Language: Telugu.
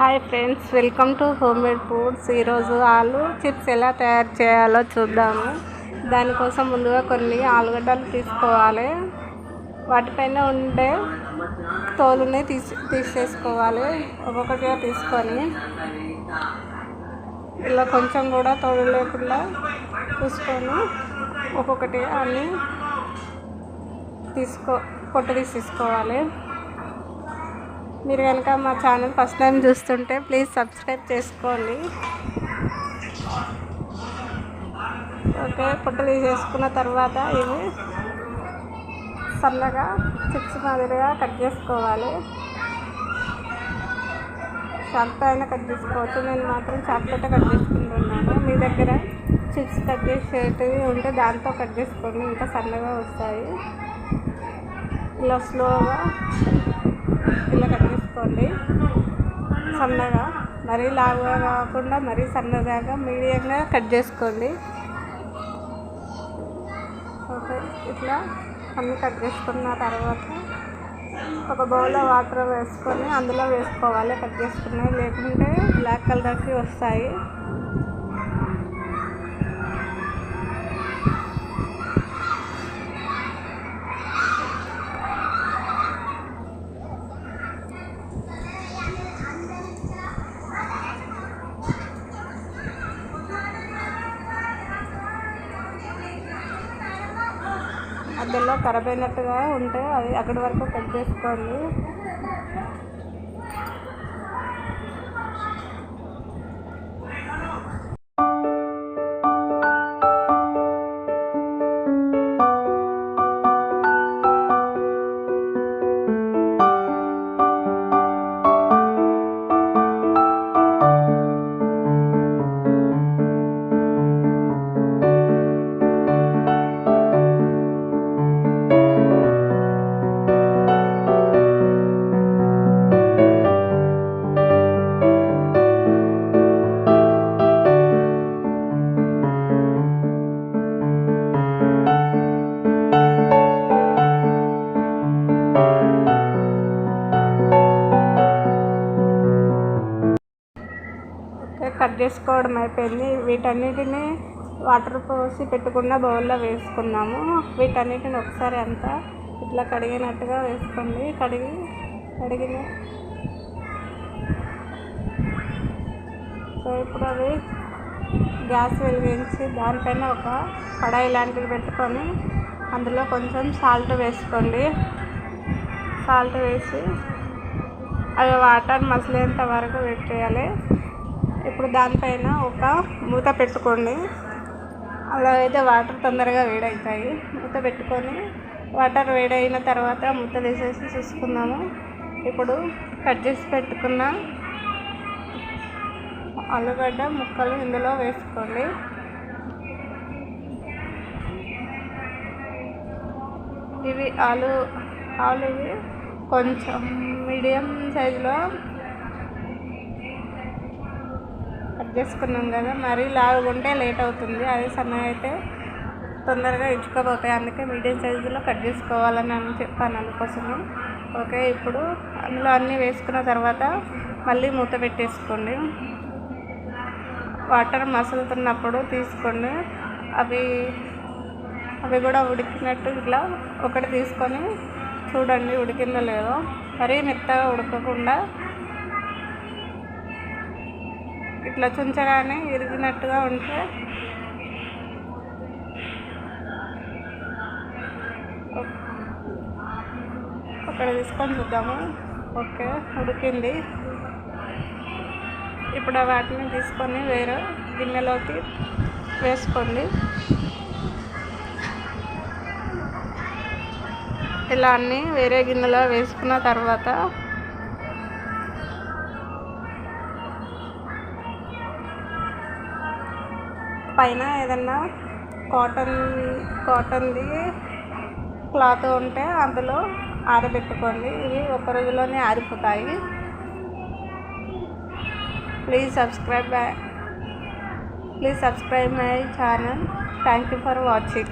Hi friends welcome to homemade foods. ఈరోజు ఆలు చిప్స్ ఎలా తయారు చేయాలో చూద్దాము. దానికోసం ముందుగా కొన్ని ఆలుగడ్డలు తీసుకోవాలి. వాటిపైన ఉండే తోలుని తీసి తీసేసుకోవాలి. ఒక్కొక్కటిగా తీసుకొని ఇలా కొంచెం కూడా తోలు లేకుండా చూసుకొని ఒక్కొక్కటి అన్నీ తీసుకో పొట్టు తీసేసుకోవాలి. మీరు కనుక మా ఛానల్ ఫస్ట్ టైం చూస్తుంటే ప్లీజ్ సబ్స్క్రైబ్ చేసుకోండి. ఓకే పొట్టు చేసుకున్న తర్వాత ఇవి సన్నగా చిప్స్ మాదిరిగా కట్ చేసుకోవాలి. చాక్తో అయినా కట్ చేసుకోవచ్చు. నేను మాత్రం చాక్లెట్ కట్ చేసుకుంటున్నాను. మీ దగ్గర చిప్స్ కట్ చేసేటివి ఉంటే దాంతో కట్ చేసుకోండి. ఇంకా సన్నగా వస్తాయి. ఇలా స్లోగా ఇలా కట్ చేసుకోండి సన్నగా మరీ లావుగా కాకుండా మరీ సన్నదాగా మీడియంగా కట్ చేసుకోండి. ఓకే ఇట్లా అన్నీ కట్ చేసుకున్న తర్వాత ఒక బౌల్లో వాటర్ వేసుకొని అందులో వేసుకోవాలి కట్ చేసుకున్నవి. లేకుంటే బ్లాక్ కలర్కి వస్తాయి. అందులో ఖరాబ్ అయినట్టుగా ఉంటే అది అక్కడి వరకు కట్ చేసుకోండి. ఓకే అయిపోయింది. వీటన్నిటిని వాటర్ పోసి పెట్టుకున్న బౌల్లో వేసుకున్నాము. వీటన్నిటిని ఒకసారి అంతా ఇట్లా కడిగినట్టుగా వేసుకోండి. కడిగి కడిగిన సో ఇప్పుడు అవి గ్యాస్ వెలిగించి దానిపైన ఒక కడాయి లాంటిది పెట్టుకొని అందులో కొంచెం సాల్ట్ వేసుకోండి. సాల్ట్ వేసి అవి వాటర్ మసిలేంత వరకు పెట్టేయాలి. ఇప్పుడు దానిపైన ఒక మూత పెట్టుకోండి. అలా అయితే వాటర్ తొందరగా వేడవుతాయి మూత పెట్టుకొని వాటర్ వేడైన తర్వాత మూత తీసేసి చూసుకుందాము. ఇప్పుడు కట్ చేసి పెట్టుకున్న ఆలుగడ్డ ముక్కలు ఇందులో వేసుకోండి. ఇవి ఆలు ఆలు ఇవి కొంచెం మీడియం సైజులో కట్ చేసుకున్నాం కదా. మరీ లాగుంటే లేట్ అవుతుంది. అదే సన్నగా అయితే తొందరగా ఇచ్చుకోపోతాయి. అందుకే మీడియం సైజులో కట్ చేసుకోవాలని అని చెప్పాను అందుకోసమే. ఓకే ఇప్పుడు అందులో అన్నీ వేసుకున్న తర్వాత మళ్ళీ మూత పెట్టేసుకోండి. వాటర్ మసులుతున్నప్పుడు తీసుకోండి. అవి అవి కూడా ఉడికినట్టు ఇట్లా ఒకటి తీసుకొని చూడండి ఉడికిందో లేదో. మరీ మెత్తగా ఉడకకుండా ఇట్లా చుంచగానే ఇరిగినట్టుగా ఉంటే అక్కడ తీసుకొని చూద్దాము. ఓకే ఉడికింది. ఇప్పుడు వాటిని తీసుకొని వేరే గిన్నెలోకి వేసుకోండి. ఇలా అన్నీ వేరే గిన్నెలో వేసుకున్న తర్వాత పైన ఏదన్నా కాటన్ కాటన్ది క్లాత్ ఉంటే అందులో ఆరబెట్టుకోండి. ఇవి ఒక రోజులోనే ఆరిపోతాయి. Please subscribe please subscribe my channel. Thank you for watching.